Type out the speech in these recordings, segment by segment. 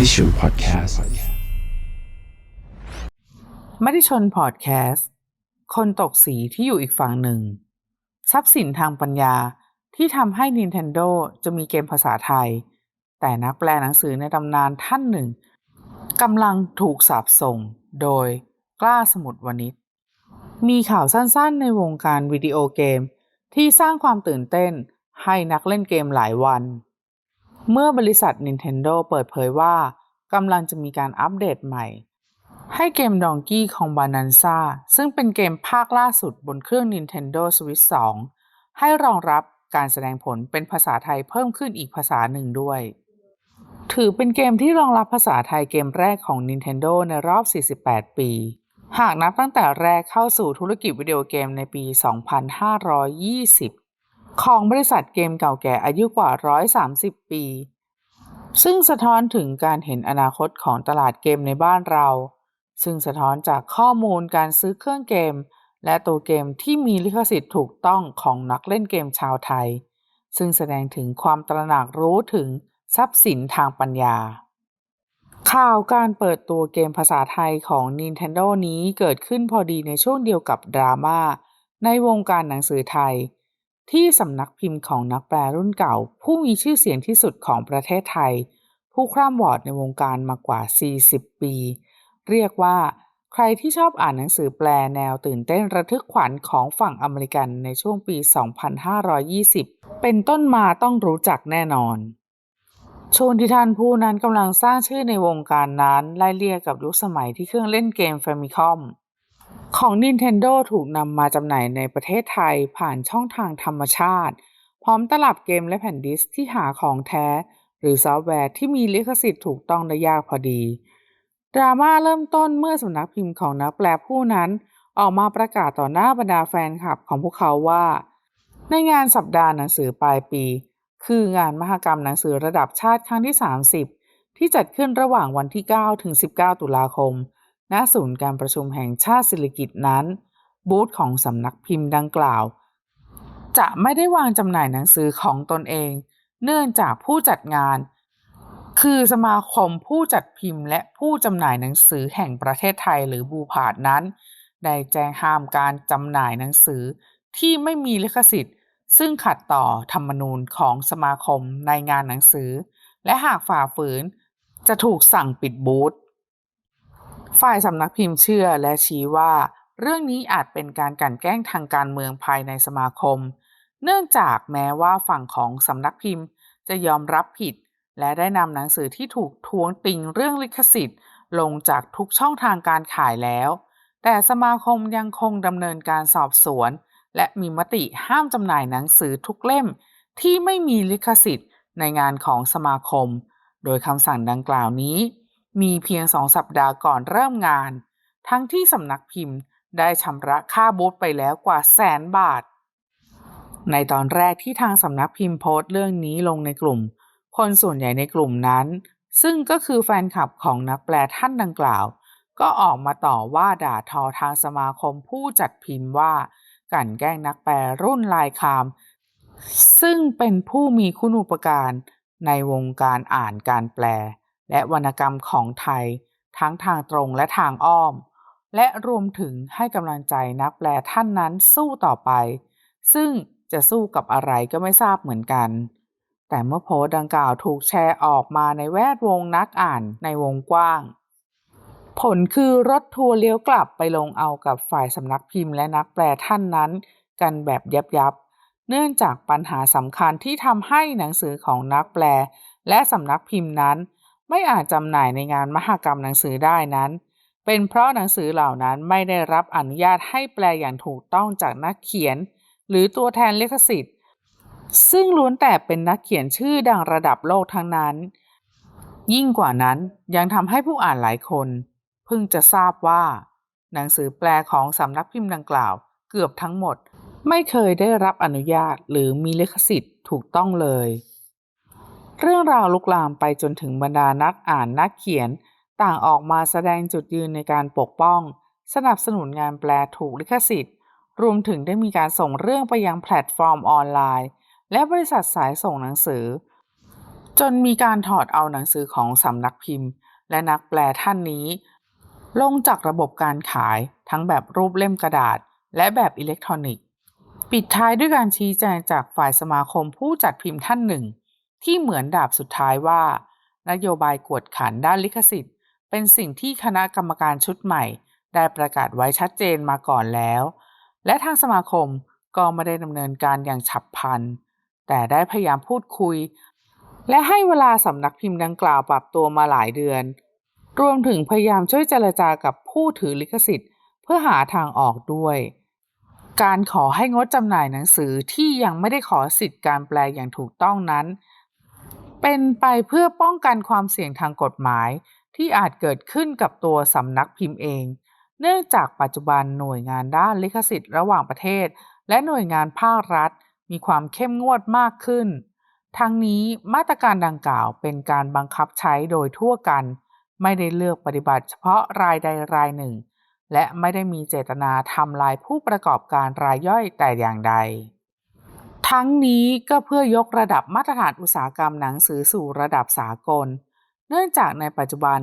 มติชนพอดแคสต์มติชนพอดแคสต์คนตกสีที่อยู่อีกฝั่งหนึ่ง ทรัพย์สินทางปัญญาที่ทำให้ Nintendo จะมีเกมภาษาไทย แต่นักแปลหนังสือในตำนานท่านหนึ่งกำลังถูกสาบส่งโดยกล้าสมุดวณิชมีข่าวสั้นๆ ในวงการวิดีโอเกม ที่สร้างความตื่นเต้นให้นักเล่นเกมหลายวัน เมื่อบริษัท Nintendo เปิดเผยว่ากำลังจะมีการอัปเดตใหม่ ให้เกม Donkey Kong Bonanza ซึ่งเป็นเกมภาคล่าสุดบนเครื่อง Nintendo Switch 2 ให้รองรับการแสดงผลเป็นภาษาไทยเพิ่มขึ้นอีกภาษาหนึ่งด้วย ถือเป็นเกมที่รองรับภาษาไทยเกมแรกของ Nintendo ในรอบ 48 ปี หากนับตั้งแต่แรกเข้าสู่ธุรกิจวิดีโอเกมในปี 2520 ของบริษัทเกมเก่าแก่อายุกว่า 130 ปี ซึ่งสะท้อนถึงการเห็นอนาคตของตลาดเกมในบ้านเรา ซึ่งสะท้อนจากข้อมูลการซื้อเครื่องเกม และตัวเกมที่มีลิขสิทธิ์ถูกต้องของนักเล่นเกมชาวไทย ซึ่งแสดงถึงความตระหนักรู้ถึงทรัพย์สินทางปัญญา ข่าวการเปิดตัวเกมภาษาไทยของ Nintendo นี้เกิดขึ้นพอดีในช่วงเดียวกับดราม่าในวงการหนังสือไทย ที่สำนักพิมพ์ของนักแปลรุ่นเก่า ผู้มีชื่อเสียงที่สุดของประเทศไทย ผู้คร่ำวอดในวงการมากว่า 40 ปี เรียกว่า ใครที่ชอบอ่านหนังสือแปลแนวตื่นเต้นระทึกขวัญของฝั่งอเมริกันในช่วงปี 2520 เป็นต้นมาต้องรู้จักแน่นอนช่วงที่ท่านผู้นั้นกำลังสร้างชื่อในวงการนั้นไล่เลี่ยกับยุคสมัยที่เครื่องเล่นเกม Famicom ของ Nintendo ถูกนำมาจำหน่ายในประเทศไทยผ่านช่องทางธรรมชาติ พร้อมตลับเกมและแผ่นดิสที่หาของแท้ หรือซอฟต์แวร์ที่มีลิขสิทธิ์ถูกต้องได้ยากพอดี ดราม่าเริ่มต้นเมื่อสำนักพิมพ์ของนักแปลผู้นั้น ออกมาประกาศต่อหน้าบรรดาแฟนคลับของพวกเขาว่า ในงานสัปดาห์หนังสือปลายปี คืองานมหกรรมหนังสือระดับชาติครั้งที่ 30 ที่จัดขึ้นระหว่างวันที่ 9 ถึง 19 ตุลาคม ณศูนย์การประชุมแห่งชาติศิริกิตนั้น บูธของสำนักพิมพ์ดังกล่าว จะไม่ได้วางจำหน่ายหนังสือของตนเอง เนื่องจากผู้จัดงาน คือสมาคมผู้จัดพิมพ์ และผู้จำหน่ายหนังสือแห่งประเทศไทยหรือบูพาดนั้น ได้แจ้งห้ามการจำหน่ายหนังสือที่ไม่มีลิขสิทธิ์ ซึ่งขัดต่อธรรมนูญของสมาคมในงานหนังสือ และหากฝ่าฝืนจะถูกสั่งปิดบูธ ฝ่ายสำนักพิมพ์เชื่อและชี้ว่า เรื่องนี้อาจเป็นการกลั่นแกล้งทางการเมืองภายในสมาคม เนื่องจากแม้ว่าฝั่งของสำนักพิมพ์จะยอมรับผิด และได้นำหนังสือที่ถูกท้วงติงเรื่องลิขสิทธิ์ ลงจากทุกช่องทางการขายแล้ว แต่สมาคมยังคงดำเนินการสอบสวน และมีมติห้ามจำหน่ายหนังสือทุกเล่ม ที่ไม่มีลิขสิทธิ์ในงานของสมาคม โดยคำสั่งดังกล่าวนี้ มีเพียงสองสัปดาห์ก่อนเริ่มงาน ทั้งที่สำนักพิมพ์ได้ชำระค่าบูธไปแล้วกว่าแสนบาท ในตอนแรกที่ทางสำนักพิมพ์โพสต์เรื่องนี้ลงในกลุ่ม คนส่วนใหญ่ในกลุ่มนั้น ซึ่งก็คือแฟนคลับของนักแปลท่านดังกล่าว ก็ออกมาต่อว่าด่าทอทางสมาคมผู้จัดพิมพ์ว่ากันแกล้งนักแปลรุ่นลายคาม ซึ่งเป็นผู้มีคุณูปการในวงการอ่านการแปล และวรรณกรรมของไทย ทั้งทางตรงและทางอ้อม และรวมถึงให้กำลังใจนักแปลท่านนั้นสู้ต่อไป ซึ่งจะสู้กับอะไรก็ไม่ทราบเหมือนกัน แต่เมื่อโพสต์ดังกล่าวถูกแชร์ออกมาในแวดวงนักอ่านในวงกว้าง ผลคือรถทัวร์เลี้ยวกลับไปลงเอากับฝ่ายสำนักพิมพ์และนักแปลท่านนั้น กันแบบยับยับเนื่องจากปัญหาสำคัญที่ทำให้หนังสือของนักแปล และสำนักพิมพ์นั้น ไม่อาจจำหน่ายในงานมหกรรมหนังสือได้นั้น เป็นเพราะหนังสือเหล่านั้นไม่ได้รับอนุญาตให้แปลอย่างถูกต้องจากนักเขียน หรือตัวแทนลิขสิทธิ์ ซึ่งล้วนแต่เป็นนักเขียนชื่อดังระดับโลกทั้งนั้น ยิ่งกว่านั้นยังทำให้ผู้อ่านหลายคน เพิ่งจะทราบว่า หนังสือแปลของสำนักพิมพ์ดังกล่าวเกือบทั้งหมด ไม่เคยได้รับอนุญาตหรือมีลิขสิทธิ์ถูกต้องเลย เรื่องราวลุกลามไปจนถึงบรรดานักอ่านนักเขียน ต่างออกมาแสดงจุดยืนในการปกป้อง สนับสนุนงานแปลถูกลิขสิทธิ์ รวมถึงได้มีการส่งเรื่องไปยังแพลตฟอร์มออนไลน์ และบริษัทสายส่งหนังสือ จนมีการถอดเอาหนังสือของสำนักพิมพ์ และนักแปลท่านนี้ ลงจากระบบการขายทั้งแบบรูปเล่มกระดาษ และแบบอิเล็กทรอนิกส์ ปิดท้ายด้วยการชี้แจงจากฝ่ายสมาคมผู้จัดพิมพ์ท่านหนึ่ง ที่เหมือนดาบสุดท้ายว่า นโยบายกวดขันด้านลิขสิทธิ์ เป็นสิ่งที่คณะกรรมการชุดใหม่ ได้ประกาศไว้ชัดเจนมาก่อนแล้ว และทางสมาคมก็ไม่ได้ดำเนินการอย่างฉับพลัน แต่ได้พยายามพูดคุย และให้เวลาสำนักพิมพ์ดังกล่าวปรับตัวมาหลายเดือน รวมถึงพยายามช่วยเจรจากับผู้ถือลิขสิทธิ์ เพื่อหาทางออกด้วย การขอให้งดจำหน่ายหนังสือที่ยังไม่ได้ขอสิทธิ์การแปลอย่างถูกต้องนั้น เป็นไปเพื่อป้องกันความเสี่ยงทางกฎหมาย ที่อาจเกิดขึ้นกับตัวสำนักพิมพ์เอง เนื่องจากปัจจุบันหน่วยงานด้านลิขสิทธิ์ระหว่างประเทศ และหน่วยงานภาครัฐ มีความเข้มงวดมากขึ้น ทั้งนี้มาตรการดังกล่าวเป็นการบังคับใช้โดยทั่วกัน ไม่ได้เลือกปฏิบัติเฉพาะรายใดรายหนึ่ง และไม่ได้มีเจตนาทำลายผู้ประกอบการรายย่อยแต่อย่างใด ทั้งนี้ก็เพื่อยกระดับมาตรฐานอุตสาหกรรมหนังสือสู่ระดับสากล เนื่องจากในปัจจุบัน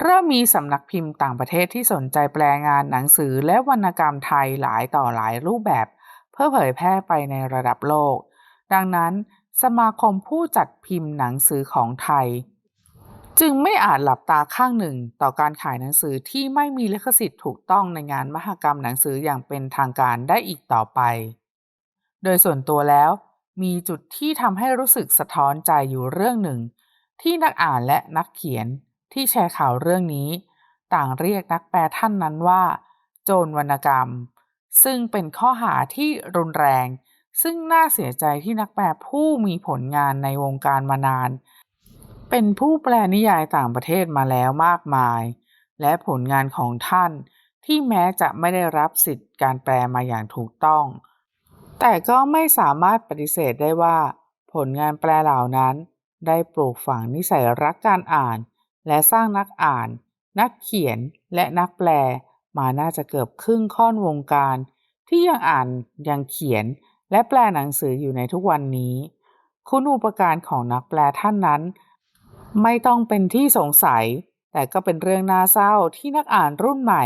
เริ่มมีสำนักพิมพ์ต่างประเทศที่สนใจแปลงานหนังสือและวรรณกรรมไทยหลายต่อหลายรูปแบบ เพื่อเผยแพร่ไปในระดับโลก ดังนั้น สมาคมผู้จัดพิมพ์หนังสือของไทย จึงไม่อาจหลับตาข้างหนึ่งต่อการขายหนังสือที่ไม่มีลิขสิทธิ์ถูกต้องในงานมหกรรมหนังสืออย่างเป็นทางการได้อีกต่อไป โดยส่วนตัวแล้ว มีจุดที่ทำให้รู้สึกสะท้อนใจอยู่เรื่องหนึ่ง ที่นักอ่านและนักเขียนที่แชร์ข่าวเรื่องนี้ ต่างเรียกนักแปลท่านนั้นว่า โจรวรรณกรรม ซึ่งเป็นข้อหาที่รุนแรง ซึ่งน่าเสียใจที่นักแปลผู้มีผลงานในวงการมานาน เป็นผู้แปลนิยายต่างประเทศมาแล้วมากมาย และผลงานของท่านที่แม้จะไม่ได้รับสิทธิ์การแปลมาอย่างถูกต้อง แต่ก็ไม่สามารถปฏิเสธได้ว่า ผลงานแปลเหล่านั้น ได้ปลูกฝังนิสัยรักการอ่าน และสร้างนักอ่าน นักเขียนและนักแปลมาน่าจะเกือบครึ่งค่อนวงการ ที่ยังอ่านยังเขียนและแปลหนังสืออยู่ในทุกวันนี้ คุณอุปการของนักแปลท่านนั้น ไม่ต้องเป็นที่สงสัย แต่ก็เป็นเรื่องน่าเศร้าที่นักอ่านรุ่นใหม่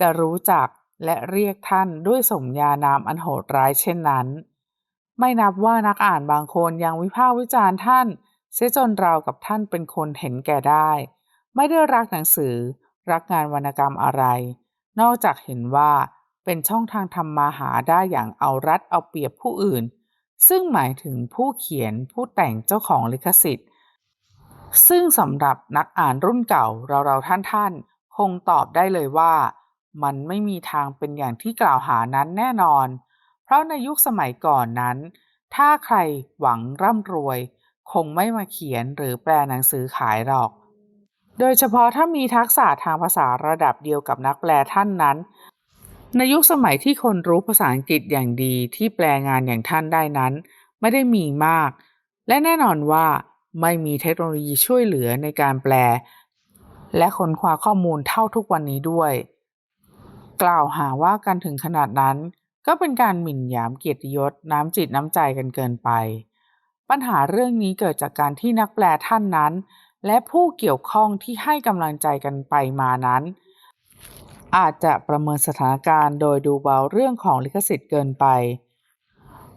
จะรู้จัก และเรียกท่านด้วยสมญานามอันโหดร้ายเช่นนั้น ไม่นับว่านักอ่านบางคนยังวิพากษ์วิจารณ์ท่าน เสียจนราวกับท่านเป็นคนเห็นแก่ได้ ไม่ได้รักหนังสือ รักงานวรรณกรรมอะไร นอกจากเห็นว่าเป็นช่องทางทำมาหาได้อย่างเอารัดเอาเปรียบผู้อื่น ซึ่งหมายถึงผู้เขียนผู้แต่งเจ้าของลิขสิทธิ์ ซึ่งสำหรับนักอ่านรุ่นเก่าเราๆท่านๆ คงตอบได้เลยว่า มันไม่มีทางเป็นอย่างที่กล่าวหานั้นแน่นอน เพราะในยุคสมัยก่อนนั้น ถ้าใครหวังร่ำรวย คงไม่มาเขียนหรือแปลหนังสือขายหรอก โดยเฉพาะถ้ามีทักษะทางภาษาระดับเดียวกับนักแปลท่านนั้น ในยุคสมัยที่คนรู้ภาษาอังกฤษอย่างดีที่แปลงานอย่างท่านได้นั้น ไม่ได้มีมาก และแน่นอนว่าไม่มีเทคโนโลยีช่วยเหลือในการแปล และค้นคว้าข้อมูลเท่าทุกวันนี้ด้วย กล่าวหาว่ากันถึงขนาดนั้น ก็เป็นการหมิ่นหยามเกียรติยศน้ำจิตน้ำใจกันเกินไป ปัญหาเรื่องนี้เกิดจากการที่นักแปลท่านนั้น และผู้เกี่ยวข้องที่ให้กำลังใจกันไปมานั้น อาจจะประเมินสถานการณ์โดยดูเบาเรื่องของลิขสิทธิ์เกินไป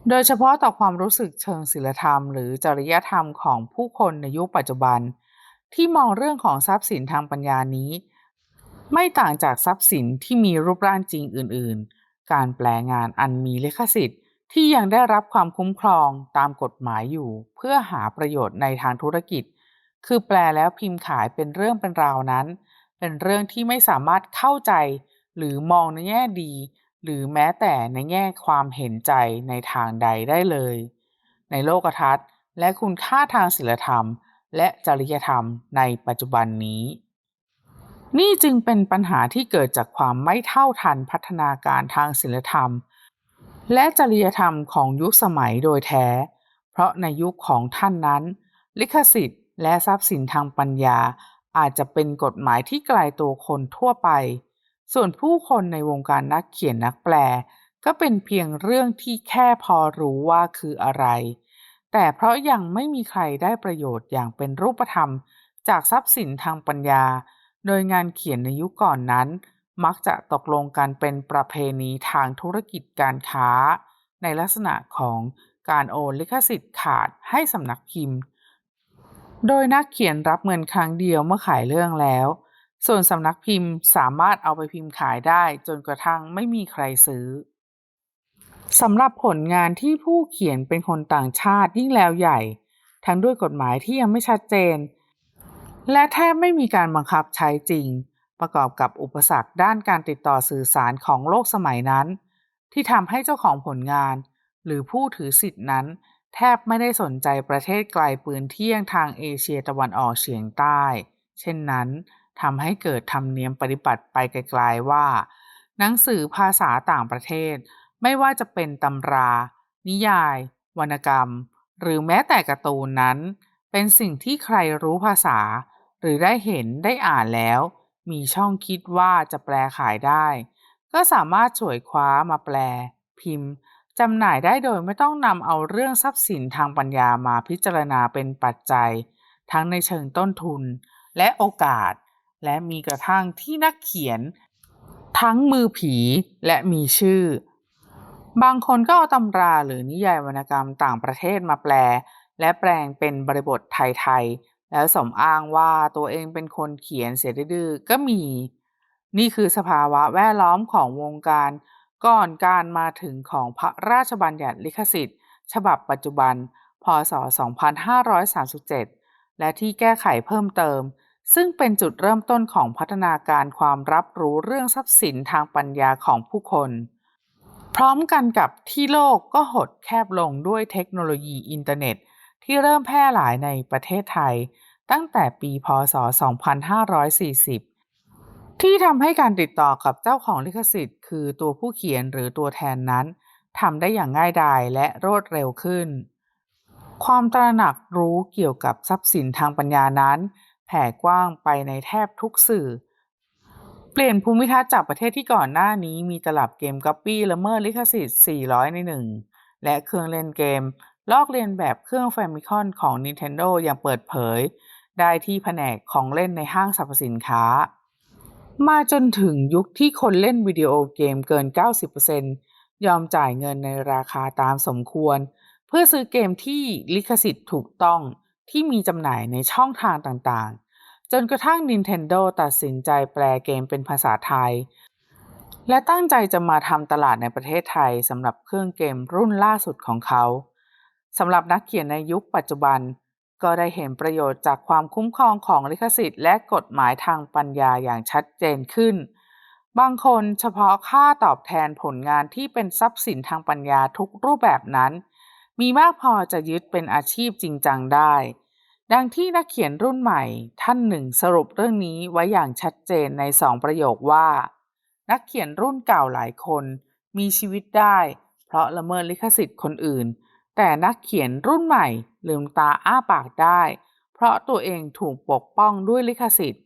โดยเฉพาะต่อความรู้สึกเชิงศิลธรรม หรือจริยธรรมของผู้คนในยุคปัจจุบัน ที่มองเรื่องของทรัพย์สินทางปัญญานี้ ไม่ต่างจากทรัพย์สินที่มีรูปร่างจริงอื่น ๆ การแปลงานอันมีลิขสิทธิ์ ที่ยังได้รับความคุ้มครองตามกฎหมายอยู่ เพื่อหาประโยชน์ในทางธุรกิจ คือแปลแล้วพิมพ์ขายเป็นเรื่องเป็นราวนั้น เป็นเรื่องที่ไม่สามารถเข้าใจ หรือมองในแง่ดี หรือแม้แต่ในแง่ความเห็นใจในทางใดได้เลย ในโลกทัศน์ และคุณค่าทางศิลธรรม และจริยธรรมในปัจจุบันนี้ นี่จึงเป็นปัญหาที่เกิดจากความไม่เท่าทันพัฒนาการทางศิลธรรม และจริยธรรมของยุคสมัยโดยแท้ เพราะในยุคของท่านนั้น ลิขสิทธิ์ และทรัพย์สินทางปัญญา อาจจะเป็นกฎหมายที่ไกลตัวคนทั่วไป ส่วนผู้คนในวงการนักเขียนนักแปล ก็เป็นเพียงเรื่องที่แค่พอรู้ว่าคืออะไร แต่เพราะยังไม่มีใครได้ประโยชน์อย่างเป็นรูปธรรม จากทรัพย์สินทางปัญญา โดยงานเขียนในยุคก่อนนั้น มักจะตกลงกันเป็นประเพณีทางธุรกิจการค้า ในลักษณะของการโอนลิขสิทธิ์ขาดให้สำนักพิมพ์ โดยนักเขียนรับเงินครั้งเดียวเมื่อขายเรื่องแล้ว ส่วนสำนักพิมพ์สามารถเอาไปพิมพ์ขายได้จนกระทั่งไม่มีใครซื้อสำหรับผลงานที่ผู้เขียนเป็นคนต่างชาติยิ่งแล้วใหญ่ ทั้งด้วยกฎหมายที่ยังไม่ชัดเจน และแทบไม่มีการบังคับใช้จริง ประกอบกับอุปสรรคด้านการติดต่อสื่อสารของโลกสมัยนั้น ที่ทำให้เจ้าของผลงาน หรือผู้ถือสิทธินั้น แทบไม่ได้สนใจประเทศไกลปืนเที่ยงทางเอเชียตะวันออกเฉียงใต้ เช่นนั้นทำให้เกิดธรรมเนียมปฏิบัติไปไกลๆว่า หนังสือภาษาต่างประเทศ ไม่ว่าจะเป็นตำรา นิยาย วรรณกรรม หรือแม้แต่การ์ตูนนั้น เป็นสิ่งที่ใครรู้ภาษา หรือได้เห็นได้อ่านแล้ว มีช่องคิดว่าจะแปลขายได้ ก็สามารถฉวยคว้ามาแปล พิมพ์จำหน่ายได้โดยไม่ต้องนำเอาเรื่องทรัพย์สินทางปัญญามาพิจารณาเป็นปัจจัย ทั้งในเชิงต้นทุนและโอกาส และมีกระทั่งที่นักเขียน ทั้งมือผีและมีชื่อ บางคนก็เอาตำราหรือนิยายวรรณกรรมต่างประเทศมาแปล และแปลงเป็นบริบทไทยๆ แล้วสมอ้างว่าตัวเองเป็นคนเขียนเสียดื้อก็มี นี่คือสภาวะแวดล้อมของวงการก่อนการมาถึงของพระราชบัญญัติลิขสิทธิ์ ฉบับปัจจุบัน พศ 2537 และที่แก้ไขเพิ่มเติม ซึ่งเป็นจุดเริ่มต้นของพัฒนาการความรับรู้เรื่องทรัพย์สินทางปัญญาของผู้คน พร้อมกันกับที่โลกก็หดแคบลงด้วยเทคโนโลยีอินเทอร์เน็ต ที่เริ่มแพร่หลายในประเทศไทย ตั้งแต่ปีพศ 2540 ที่ทำให้การติดต่อกับเจ้าของลิขสิทธิ์ คือตัวผู้เขียนหรือตัวแทนนั้นทำได้อย่างง่ายดายและรวดเร็วขึ้น ความตระหนักรู้เกี่ยวกับทรัพย์สินทางปัญญานั้น แผ่กว้างไปในแทบทุกสื่อ เปลี่ยนภูมิทัศน์จากประเทศที่ก่อนหน้านี้มีตลับเกมก๊อปปี้ละเมิดลิขสิทธิ์ 400 ในหนึ่งและเครื่องเล่นเกม ลอกเลียนแบบเครื่องแฟมิคอนของ Nintendo อย่างเปิดเผย ได้ที่แผนกของเล่นในห้างสรรพสินค้า มาจนถึงยุคที่คนเล่นวิดีโอเกมเกิน 90%ยอมจ่ายเงินในราคาตามสมควร เพื่อซื้อเกมที่ลิขสิทธิ์ถูกต้องที่มีจำหน่ายในช่องทางต่างๆ จนกระทั่ง Nintendo ตัดสินใจแปลเกมเป็นภาษาไทย และตั้งใจจะมาทำตลาดในประเทศไทยสำหรับเครื่องเกมรุ่นล่าสุดของเขา สำหรับนักเขียนในยุคปัจจุบัน ก็ได้เห็นประโยชน์จากความคุ้มครองของลิขสิทธิ์และกฎหมายทางปัญญาอย่างชัดเจนขึ้น บางคนเฉพาะค่าตอบแทนผลงานที่เป็นทรัพย์สินทางปัญญาทุกรูปแบบนั้น มีมากพอจะยึดเป็นอาชีพจริงจังได้ ดังที่นักเขียนรุ่นใหม่ท่านหนึ่งสรุปเรื่องนี้ไว้อย่างชัดเจนในสองประโยคว่า นักเขียนรุ่นเก่าหลายคนมีชีวิตได้ เพราะละเมิดลิขสิทธิ์คนอื่น แต่นักเขียนรุ่นใหม่ลืมตาอ้าปากได้ เพราะตัวเองถูกปกป้องด้วยลิขสิทธิ์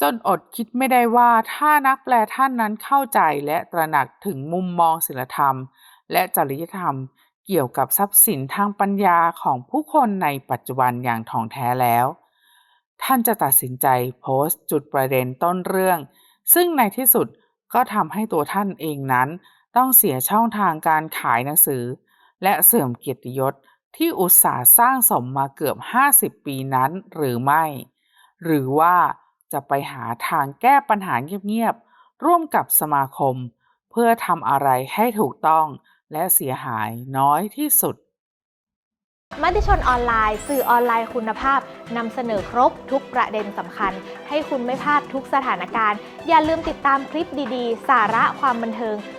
จนอดคิดไม่ได้ว่าถ้านักแปลท่านนั้นเข้าใจและตระหนักถึงมุมมองศิลธรรม และจริยธรรมเกี่ยวกับทรัพย์สินทางปัญญาของผู้คนในปัจจุบันอย่างถ่องแท้แล้ว ท่านจะตัดสินใจโพสต์จุดประเด็นต้นเรื่อง ซึ่งในที่สุดก็ทำให้ตัวท่านเองนั้น ต้องเสียช่องทางการขายหนังสือ และเสื่อมเกียรติยศที่อุตสาห์สร้างสมมาเกือบ 50 ปีนั้นหรือไม่ หรือว่าจะไปหาทางแก้ปัญหาเงียบๆ ร่วมกับสมาคม เพื่อทำอะไรให้ถูกต้องและเสียหายน้อยที่สุด มติชนออนไลน์ สื่อออนไลน์คุณภาพนำเสนอครบทุกประเด็นสำคัญ ให้คุณไม่พลาดทุกสถานการณ์ อย่าลืมติดตามคลิปดีๆ สาระความบันเทิง